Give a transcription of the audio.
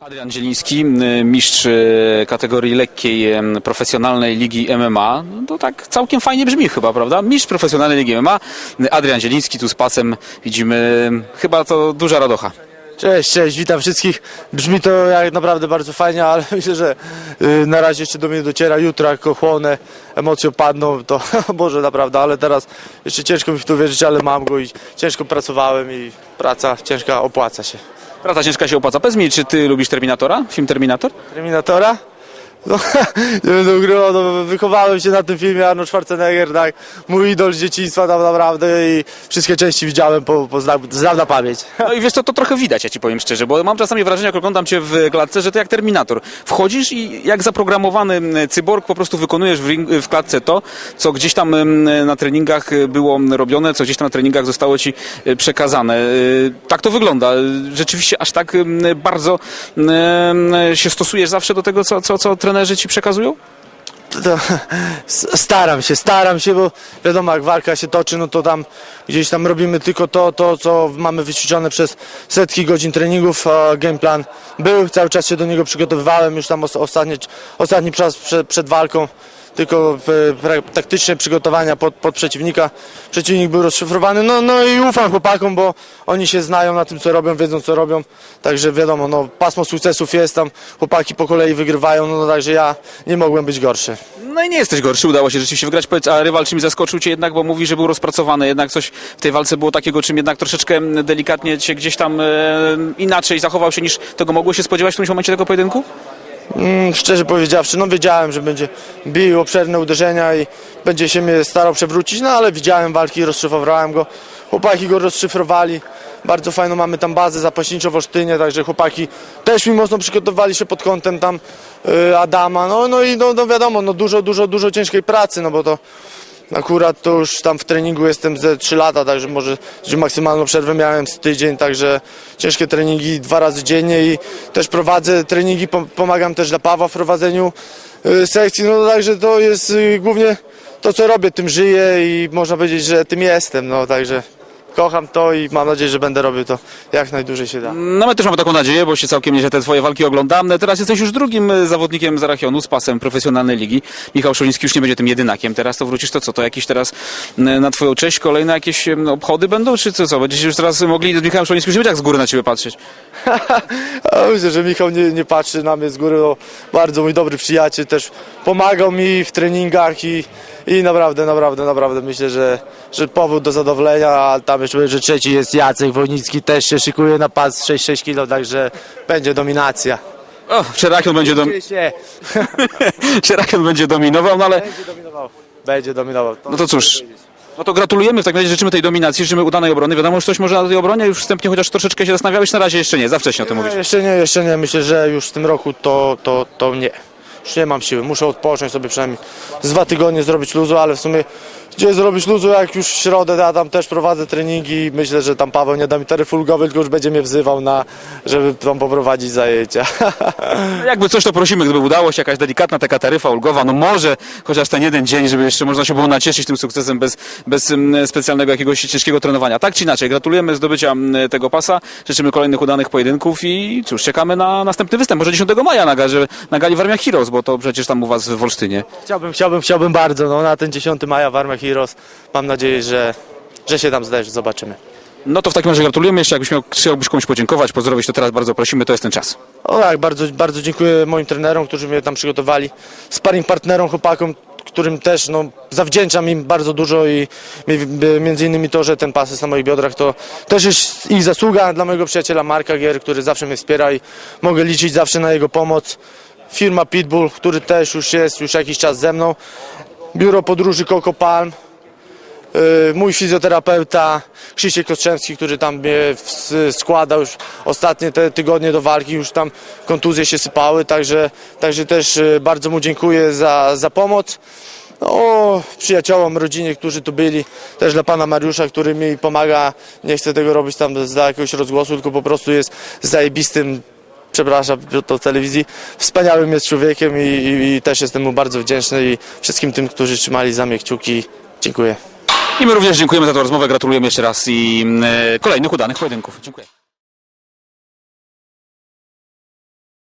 Adrian Zieliński, y, mistrz y, kategorii lekkiej em, profesjonalnej ligi MMA. No to tak całkiem fajnie brzmi chyba, prawda? Mistrz profesjonalnej ligi MMA. Y, Adrian Zieliński tu z pasem widzimy. y, Chyba to duża radocha. Cześć, cześć, witam wszystkich. Brzmi to jak naprawdę bardzo fajnie, ale myślę, że y, na razie jeszcze do mnie dociera. Jutro jak ochłonę, emocje padną, to Boże naprawdę, ale teraz jeszcze ciężko mi w to wierzyć, ale mam go i ciężko pracowałem i praca ciężka opłaca się. Praca ciężka się opłaca. Powiedz mi, czy ty lubisz Terminatora? Film Terminator? Terminatora? No, nie będę ukrywał, no, wychowałem się na tym filmie, Arnold Schwarzenegger, tak, mój idol z dzieciństwa tam naprawdę i wszystkie części widziałem po, po znam, znam na pamięć. No i wiesz co, to trochę widać, ja ci powiem szczerze, bo mam czasami wrażenie, jak oglądam cię w klatce, że to jak Terminator. Wchodzisz i jak zaprogramowany cyborg po prostu wykonujesz w, ring, w klatce to, co gdzieś tam na treningach było robione, co gdzieś tam na treningach zostało ci y, przekazane. Y, Tak to wygląda. Rzeczywiście aż tak bardzo m, się stosujesz zawsze do tego, co, co, co trenerzy ci przekazują? to, staram się, staram się, bo wiadomo, jak walka się toczy, no to tam gdzieś tam robimy tylko to, to co mamy wyćwiczone przez setki godzin treningów. Game plan był, cały czas się do niego przygotowywałem, już tam os- ostatni, ostatni czas przed, przed walką. Tylko taktyczne przygotowania pod, pod przeciwnika. Przeciwnik był rozszyfrowany. No, no i ufam chłopakom, bo oni się znają na tym, co robią, wiedzą, co robią. Także wiadomo, no, pasmo sukcesów jest tam, chłopaki po kolei wygrywają, no, także ja nie mogłem być gorszy. No i nie jesteś gorszy, udało się rzeczywiście wygrać. Powiedz, a rywal czymś zaskoczył cię jednak, bo mówi, że był rozpracowany. Jednak coś w tej walce było takiego, czym jednak troszeczkę m, delikatnie cię gdzieś tam e, inaczej zachował się niż tego mogło się spodziewać w którymś momencie tego pojedynku? Mm, szczerze powiedziawszy, no wiedziałem, że będzie bił obszerne uderzenia i będzie się mnie starał przewrócić, no ale widziałem walki, rozszyfrowałem go. Chłopaki go rozszyfrowali. Bardzo fajną mamy tam bazę zapaśniczą w Olsztynie, także chłopaki też mi mocno przygotowali się pod kątem tam y, Adama. No, no i no, no wiadomo, no dużo, dużo, dużo ciężkiej pracy, no bo to Akurat to już tam w treningu jestem ze 3 lata, także może że maksymalną przerwę miałem z tydzień, także ciężkie treningi dwa razy dziennie i też prowadzę treningi, pom- pomagam też dla Pawła w prowadzeniu y, sekcji, no także to jest y, głównie to co robię, tym żyję i można powiedzieć, że tym jestem, no także kocham to i mam nadzieję, że będę robił to jak najdłużej się da. No my też mamy taką nadzieję, bo się całkiem nieźle te twoje walki oglądam. Teraz jesteś już drugim e, zawodnikiem z Arachionu z pasem profesjonalnej ligi. Michał Szoliński już nie będzie tym jedynakiem. Teraz to wrócisz, to co? To jakieś teraz na twoją cześć kolejne jakieś obchody będą, czy co? co? Będziecie już teraz mogli z Michałem Szolińskim już nie będzie tak z góry na ciebie patrzeć. Myślę, że Michał nie, nie patrzy na mnie z góry, no, bardzo mój dobry przyjaciel, też pomagał mi w treningach i, i naprawdę, naprawdę, naprawdę myślę, że, że powód do zadowolenia, a tam jeszcze, że trzeci jest Jacek Wojnicki, też się szykuje na pas 6-6 kg, także będzie dominacja. O, Czerakion będzie, dom... Czerakion będzie dominował, no ale Będzie dominował. Będzie dominował. no to cóż. No to gratulujemy, w takim razie życzymy tej dominacji, życzymy udanej obrony. Wiadomo, że coś może na tej obronie już wstępnie chociaż troszeczkę się zastanawiałeś, na razie jeszcze nie, za wcześnie o tym mówić. Nie, jeszcze nie, jeszcze nie. Myślę, że już w tym roku to, to, to nie. Nie mam siły. Muszę odpocząć sobie przynajmniej z dwa tygodnie zrobić luzu, ale w sumie gdzie zrobić luzu, jak już w środę ja tam też prowadzę treningi i myślę, że tam Paweł nie da mi taryf ulgowy, tylko już będzie mnie wzywał na, żeby tam poprowadzić zajęcia. Jakby coś, to prosimy, gdyby udało się jakaś delikatna taka taryfa ulgowa, no może chociaż ten jeden dzień, żeby jeszcze można się było nacieszyć tym sukcesem bez, bez mm, specjalnego jakiegoś ciężkiego trenowania. Tak czy inaczej, gratulujemy zdobycia mm, tego pasa, życzymy kolejnych udanych pojedynków i cóż, czekamy na następny występ, może 10 maja na, garze, na gali w Armiach Heroes, bo to przecież tam u was w Olsztynie. chciałbym, chciałbym, chciałbym bardzo, no na ten 10 maja w Armach Heroes. Mam nadzieję, że, że się tam zdarzy, zobaczymy. No to w takim razie gratulujemy, jeszcze jakbyś miał, chciałbyś komuś podziękować, pozdrowić, to teraz bardzo prosimy, to jest ten czas. O tak, bardzo, bardzo dziękuję moim trenerom, którzy mnie tam przygotowali, sparring partnerom, chłopakom, którym też no, zawdzięczam im bardzo dużo i między innymi to, że ten pas jest na moich biodrach, to też jest ich zasługa dla mojego przyjaciela Marka Gier, który zawsze mnie wspiera i mogę liczyć zawsze na jego pomoc. Firma Pitbull, który też już jest już jakiś czas ze mną. Biuro podróży Coco Palm, Yy, mój fizjoterapeuta Krzysiek Kostrzewski, który tam mnie składał już ostatnie te tygodnie do walki, już tam kontuzje się sypały, także, także też yy, bardzo mu dziękuję za, za pomoc. No, przyjaciołom, rodzinie, którzy tu byli, też dla pana Mariusza, który mi pomaga, nie chcę tego robić tam dla jakiegoś rozgłosu, tylko po prostu jest zajebistym przepraszam w telewizji, wspaniałym jest człowiekiem i, i, i też jestem mu bardzo wdzięczny i wszystkim tym, którzy trzymali za mnie kciuki, dziękuję. I my również dziękujemy za tę rozmowę, gratulujemy jeszcze raz i mm, kolejnych udanych pojedynków. Dziękuję.